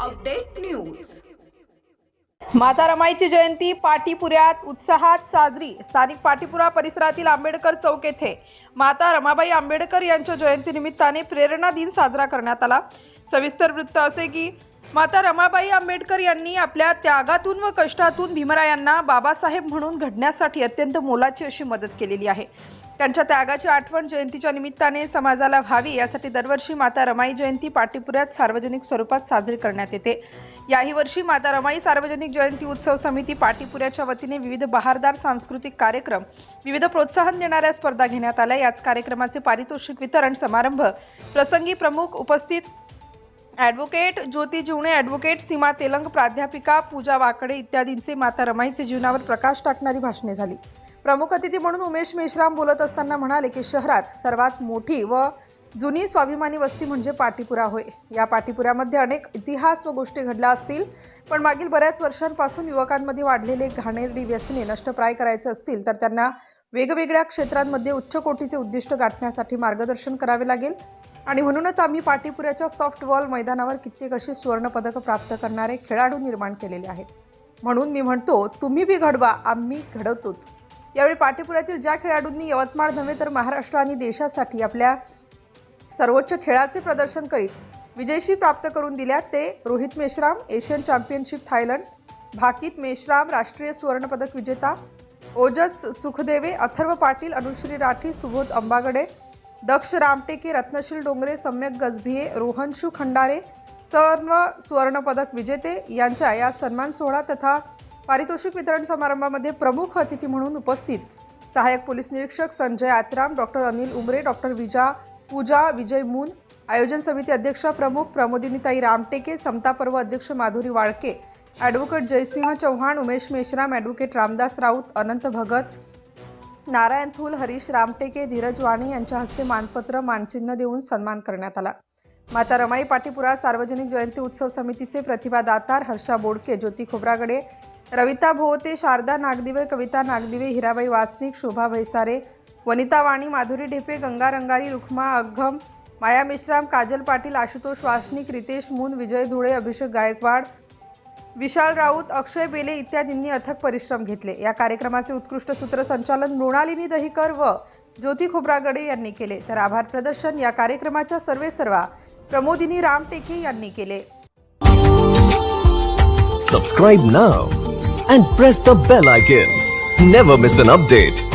Update news. माता रमाईची जयंती पाटीपुऱ्यात उत्साहात साजरी. स्थानिक पाटीपुरा परिसरातील आंबेडकर चौक येथे. माता रमाबाई आंबेडकर यांच्या जयंतीनिमित्ताने प्रेरणा दिन साजरा करण्यात आला. सविस्तर वृत्त असे की माता रमाबाई आंबेडकर यांनी आपल्या त्यागातून व कष्टातून भीमरायांना बाबासाहेब म्हणून घडण्यासाठी अत्यंत मोलाची अशी मदत केलेली आहे. त्यांच्या त्यागाची आठवण जयंतीच्या निमित्ताने समाजाला व्हावी यासाठी दरवर्षी माता रमाई जयंती पाटीपुऱ्यात सार्वजनिक स्वरूपात साजरी करण्यात येते. याही वर्षी माता रमाई सार्वजनिक जयंती उत्सव समिती पाटीपुऱ्याच्या वतीने विविध बहारदार सांस्कृतिक कार्यक्रम विविध प्रोत्साहन देणाऱ्या स्पर्धा घेण्यात आल्या. याच कार्यक्रमाचे पारितोषिक वितरण समारंभ प्रसंगी प्रमुख उपस्थित ॲडव्होकेट ज्योती जीवणे ॲडव्होकेट सीमा तेलंग प्राध्यापिका पूजा वाकडे इत्यादींचे माता रमाईचे जीवनावर प्रकाश टाकणारी भाषणे झाली. प्रमुख अतिथी म्हणून उमेश मेश्राम बोलत असताना म्हणाले की शहरात सर्वात मोठी व जुनी स्वाभिमानी वस्ती म्हणजे पाटीपुरा होय. या पाटीपुऱ्यामध्ये अनेक इतिहास व गोष्टी घडल्या असतील पण मागील बऱ्याच वर्षांपासून युवकांमध्ये वाढलेले घाणेरडी व्यसने नष्टप्राय करायचे असतील तर त्यांना वेगवेगळ्या क्षेत्रांमध्ये उच्च कोटीचे उद्दिष्ट गाठण्यासाठी मार्गदर्शन करावे लागेल. आणि म्हणूनच आम्ही पाटीपुऱ्याच्या सॉफ्ट बॉल मैदानावर कित्येक अशी सुवर्णपदकं प्राप्त करणारे खेळाडू निर्माण केलेले आहेत. म्हणून मी म्हणतो तुम्ही बी घडवा आम्ही घडवतोच. यावेळी पाटीपुऱ्यातील ज्या खेळाडूंनी यवतमाळ नव्हे तर महाराष्ट्र आणि देशासाठी आपल्या सर्वोच्च खेळाचे प्रदर्शन करीत विजयशी प्राप्त करून दिल्या ते Rohit Meshram Asian championship Thailand भाकीत मेश्राम राष्ट्रीय सुवर्णपदक विजेता ओजस सुखदेवे अथर्व पाटील अनुश्री राठी सुबोध अंबागडे दक्ष रामटेके रत्नशील डोंगरे सम्यक गजभिये रोहनशू खंडारे सर्व सुवर्णपदक विजेते यांच्या या सन्मान सोहळा तथा पारितोषिक वितरण समारंभामध्ये प्रमुख अतिथी म्हणून उपस्थित सहाय्यक पोलीस निरीक्षक संजय आत्राम डॉक्टर अनिल उमरे डॉक्टर विजा पूजा विजय मून आयोजन समिती अध्यक्ष प्रमुख प्रमोदिनीताई रामटेके समता पर्व अध्यक्ष माधुरी वाळके ॲडव्होकेट जयसिंह चव्हाण उमेश मेश्राम ॲडव्होकेट रामदास राऊत अनंत भगत नारायण थूल हरीश रामटेके धीरज वाणी यांच्या हस्ते मानपत्र मानचिन्ह देऊन सन्मान करण्यात आला. माता रमाई पाटीपुरा सार्वजनिक जयंती उत्सव समितीचे प्रतिभा दातार हर्षा बोडके ज्योती खोब्रागडे रविता भोवते शारदा नागदिवे कविता नागदिवे हिराबाई वासनिक शोभा भैसारे वनिता वाणी माधुरी ढेपे गंगा रंगारी रुखमा अघम माया मिश्राम काजल पाटील आशुतोष वासनिक रितेश मून विजय धुळे अभिषेक गायकवाड विशाल राऊत अक्षय बेले इत्यादींनी अथक परिश्रम घेतले. या कार्यक्रमाचे उत्कृष्ट सूत्रसंचालन मृणालिनी दहिकर व ज्योती खोब्रागडे यांनी केले. तर आभार प्रदर्शन या कार्यक्रमाच्या सर्वे सर्वा प्रमोदिनी रामटेके यांनी केले. Subscribe now and press the bell icon never miss an update